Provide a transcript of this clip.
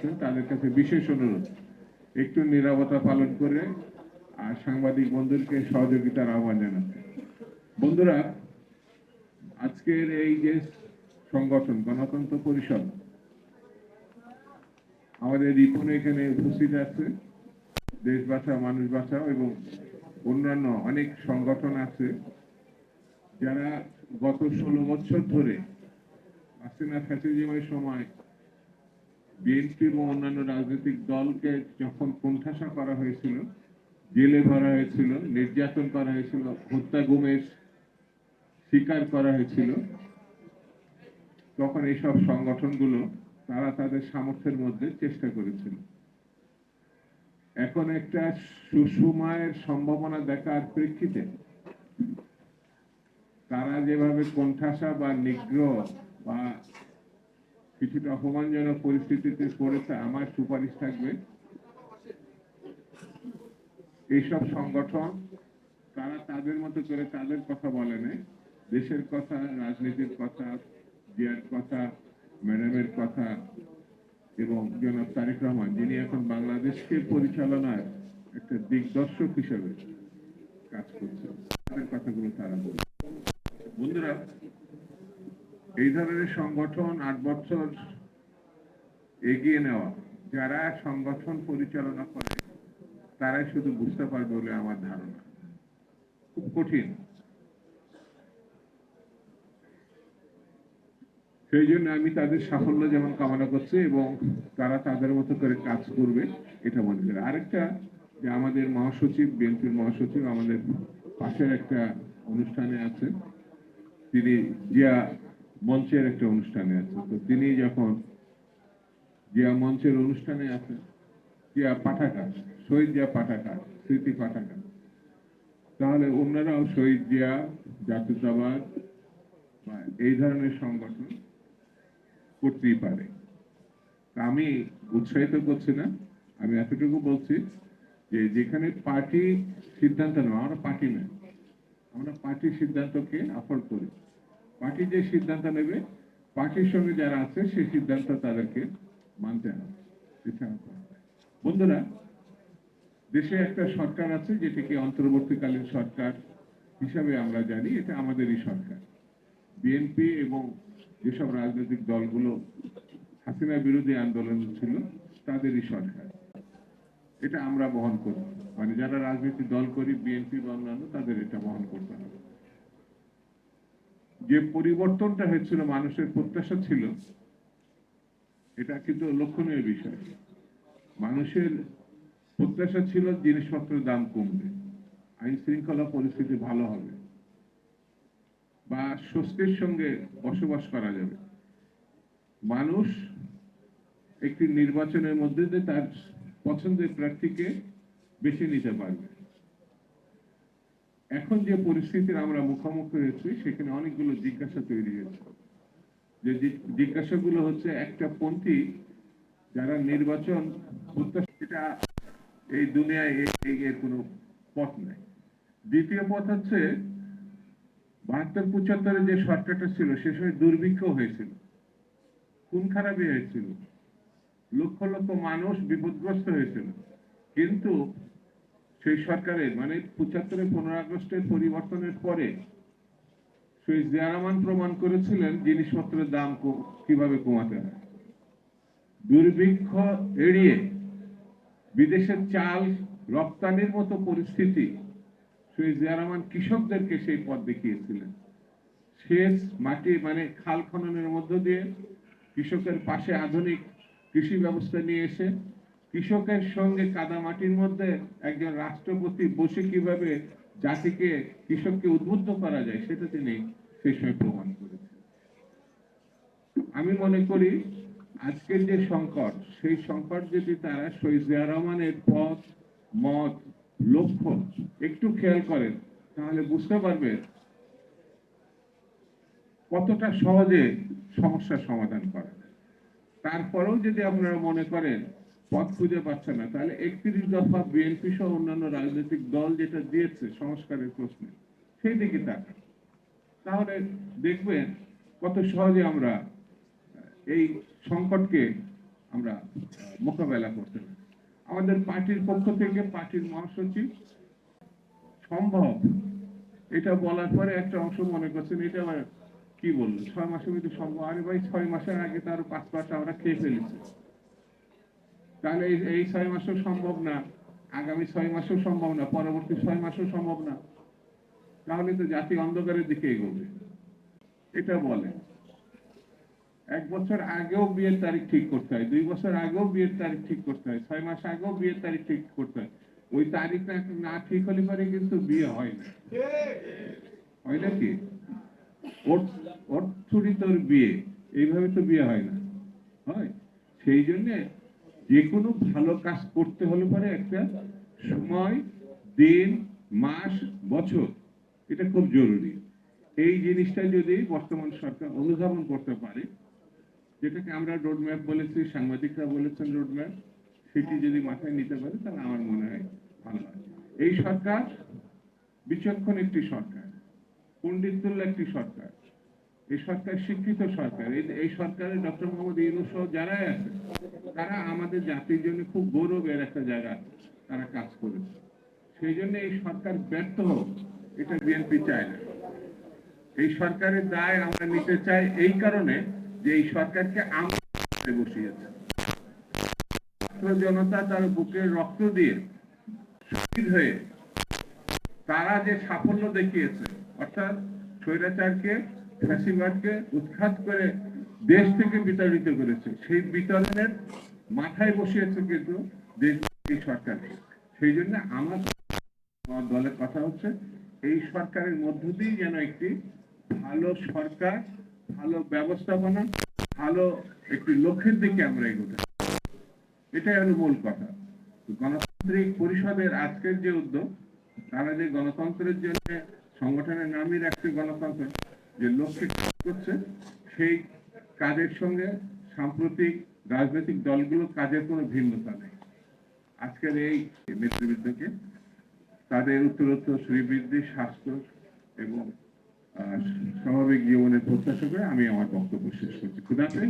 আছেন তাদের কাছে বিশেষ অনুরোধ, একটু নিরাপত্তা পালন করে আর সাংবাদিক বন্ধুদেরকে সহযোগিতার আহ্বান জানাচ্ছি বন্ধুরা, আজকের এই যে সংগঠন, গণতন্ত্র পরিষদ, আমাদের রিপন এখানে উপস্থিত আছে, দেশ বাঁচাও, মানুষ বাঁচাও এবং অন্যান্য অনেক সংগঠন আছে, যারা গত ষোলো বছর ধরে হাসিনা ফ্যাসিজমের সময় বিএনপি এবং অন্যান্য রাজনৈতিক দলকে যখন কোণঠাসা করা হয়েছিল, জেলে ভরা হয়েছিল, নির্যাতন করা হয়েছিল, হত্যা গুমের স্বীকার করা হয়েছিল, তখন এইসব সংগঠনগুলো তারা তাদের সামর্থ্যের মধ্যে চেষ্টা করেছিল। এখন একটা সুসময়ের সম্ভাবনা দেখার প্রেক্ষিতে তারা যেভাবে কোণঠাসা বা নিগ্রহ বা কিছুটা অপমানজনক পরিস্থিতিতে পড়েছে, আমার সুপারিশ থাকবে। এইসব সংগঠন, তারা তাদের মতো করে তাদের কথা বলে নাই। দেশের কথা, রাজনীতির কথা, জিয়ার কথা, ম্যাডামের কথা এবং জনাব তারেক রহমান, যিনি এখন বাংলাদেশকে পরিচালনার একটা দিগদর্শক হিসেবে কাজ করছেন, তাদের কথাগুলো তারা বলছে বন্ধুরা এই ধরনের সংগঠন আট বছর এগিয়ে নেওয়া, যারা সংগঠন পরিচালনা করে, তারাই শুধু বুঝতে পারবে বলে আমার ধারণা। খুব কঠিন। সেই জন্য আমি তাদের সাফল্য যেমন কামনা করছি এবং তারা তাদের মতো করে কাজ করবে, এটা মনে করি। আরেকটা, যে আমাদের মহাসচিব, বিএনপির মহাসচিব আমাদের পাশের একটা অনুষ্ঠানে আছেন। তিনি জিয়া মঞ্চের একটা অনুষ্ঠানে আছে। তো তিনি যখন জিয়া মঞ্চের অনুষ্ঠানে আছেন জিয়া পাঠাকার শহীদ জিয়া পাঠাকার স্মৃতি পাঠাকার তাহলে অন্যরাও শহীদ জিয়া, জাতীয়তাবাদ বা এই ধরনের সংগঠন করতেই পারে। আমি উৎসাহিত করছি না, আমি এতটুকু বলছি যে যেখানে পার্টি সিদ্ধান্ত নেয় আমরা পার্টি নয় আমরা পার্টির সিদ্ধান্তকে আফোর্ড করি। পার্টি যে সিদ্ধান্ত নেবে পার্টির সঙ্গে যারা আছে, সেই সিদ্ধান্ত তাদেরকে মানতে হবে। বন্ধুরা, দেশে একটা সরকার আছে, যেটিকে অন্তর্বর্তীকালীন সরকার হিসাবে আমরা জানি, এটা আমাদেরই সরকার। বিএনপি এবং যেসব রাজনৈতিক দলগুলো হাসিনা বিরোধী আন্দোলন ছিল, তাদেরই সরকার। এটা আমরা বহন করি মানে যারা রাজনৈতিক দল করি, বিএনপি বা অন্যান্য, তাদের এটা বহন করতে হবে। যে পরিবর্তনটা হয়েছিল, মানুষের প্রত্যাশা ছিল, এটা কিন্তু লক্ষণীয় বিষয়। মানুষের প্রত্যাশা ছিল জিনিসপত্রের দাম কমবে, আইন শৃঙ্খলা পরিস্থিতি ভালো হবে, বা স্বস্তির সঙ্গে বসবাস করা যাবে। মানুষ একটি নির্বাচনের মধ্যে দিয়ে তার পছন্দের প্রার্থীকে বেছে নিতে পারবে। এখন যে পরিস্থিতির আমরা মুখোমুখি হয়েছি, সেখানে অনেকগুলো জিজ্ঞাসা তৈরি হয়েছে। যে জিজ্ঞাসাগুলো হচ্ছে একটা পন্থী, যারা নির্বাচন প্রত্যাশা এই দুনিয়ায় এর কোনো পথ নাই। দ্বিতীয় পথ হচ্ছে, বাহাত্তর পঁচাত্তরে যে সরকারটা ছিল, সে সময় দুর্ভিক্ষ হয়েছিল। খুন খারাপই হয়েছিল। লক্ষ লক্ষ মানুষ বিপদগ্রস্ত হয়েছিল। কিন্তু সেই সরকারের মানে পঁচাত্তরের পনেরো আগস্টের পরিবর্তনের পরে সেই জিয়া রহমান প্রমাণ করেছিলেন জিনিসপত্রের দাম কীভাবে কমাতে হয়। দুর্ভিক্ষ এড়িয়ে বিদেশের চাল রপ্তানির মতো পরিস্থিতি সেই জিয়া রহমান কৃষকদেরকে সেই পথ দেখিয়েছিলেন। সেচ, মাটি মানে খাল খননের মধ্য দিয়ে কৃষকের পাশে আধুনিক কৃষি ব্যবস্থা নিয়ে এসে কৃষকের সঙ্গে কাদা মাটির মধ্যে একজন রাষ্ট্রপতি বসে কীভাবে জাতিকে, কৃষককে উদ্বুদ্ধ করা যায় সেটা তিনি সেই সময় প্রমাণ করেছেন। আমি মনে করি আজকের যে সংকট, সেই সংকট যদি তারা শহীদ জিয়া রহমানের পথ, মত, লক্ষ্য একটু খেয়াল করেন, তাহলে বুঝতে পারবেন কতটা সহজে সমস্যার সমাধান করা তারপরেও যদি আপনারা মনে করেন পথ খুঁজে পাচ্ছে না। তাহলে একত্রিশ দফা বিএনপি সহ অন্যান্য রাজনৈতিক দল যেটা দিয়েছে সংস্কারের প্রশ্নে, সেই দিকে তাকান। তাহলে দেখবেন কত সহজে আমরা এই সংকটকে আমরা মোকাবেলা করতে পারি। আমাদের পার্টির পক্ষ থেকে পার্টির মহাসচিব, সম্ভব। এটা বলার পরে একটা অংশ মনে করছেন, এটা আবার কি বলল? ছয় মাসের মধ্যে সম্ভব? আরে ভাই, ছয় মাসের আগে তার পাঁচ মাস আমরা খেয়ে ফেলেছি। তাহলে এই- ছয় মাসও সম্ভব না। আগামী ছয় মাসও সম্ভব না, পরবর্তী ছয় মাসও সম্ভব না। তাহলে তো জাতি অন্ধকারের দিকে এগোবে। এটা বলে। এক বছর আগেও বিয়ের তারিখ ঠিক করতে হয়, দুই বছর আগেও বিয়ের তারিখ ঠিক করতে হয়, ছয় মাস আগেও বিয়ের তারিখ ঠিক করতে হয়। ওই তারিখ না ঠিক হলে পরে কিন্তু বিয়ে হয় না। হয় নাকি ছুরি তোর বিয়ে, এইভাবে তো বিয়ে হয় না। হয়? সেই জন্যে যে কোনো ভালো কাজ করতে হলে পরে একটা সময়, দিন, মাস, বছর। এটা খুব জরুরি। এই জিনিসটা যদি বর্তমান সরকার অনুধাবন করতে পারে, যেটাকে আমরা রোডম্যাপ বলেছি, সাংবাদিকরা বলেছেন রোডম্যাপ সেটি যদি মাথায় নিতে পারে, তাহলে আমার মনে হয় ভালো হয়। এই সরকার বিচক্ষণ একটি সরকার পণ্ডিতুল্য একটি সরকার। এই সরকার শিক্ষিত সরকার। এই- সরকারে ডক্টর মোহাম্মদ ইউনুস সহ যারাই আছে, তারা আমাদের জাতির জন্য খুব গৌরবের একটা জায়গা তারা কাজ করেছে। সেই জন্য এই সরকার ব্যর্থ হোক, এটা বিএনপি চায় না। এই সরকারের দায় আমরা নিতে চাই এই কারণে যে এই সরকারকে আমরা বসিয়েছে। জনতা তার বুকের রক্ত দিয়ে শহীদ হয়ে তারা যে সাফল্য দেখিয়েছে, অর্থাৎ স্বৈরাচারকে ফ্যাসিবাদকে উৎখাত করে দেশ থেকে বিতাড়িত করেছে। সেই বিতরণের মাথায় বসিয়েছে কিন্তু দেশ সরকার। সেই জন্য আমার দলের কথা হচ্ছে, এই সরকারের মধ্য দিয়ে যেন একটি ভালো সরকার, ভালো ব্যবস্থাপনা, ভালো একটি লক্ষ্যের দিকে আমরা এগোতে এটাই হলো মূল কথা। গণতান্ত্রিক পরিষদের আজকের যে উদ্যোগ, তারা যে গণতন্ত্রের জন্য সংগঠনের নামই রাখছে গণতন্ত্র যে লক্ষ্যে করছে, সেই কাজের সঙ্গে সাম্প্রতিক রাজনৈতিক দলগুলো কাজের কোনো ভিন্নতা নেই। আজকের এই নেতৃবৃন্দকে তাদের উত্তরোত্তর শ্রীবৃদ্ধি, স্বাস্থ্য এবং স্বাভাবিক জীবনের প্রত্যাশা করে আমি আমার বক্তব্য শেষ করছি। খুদাতে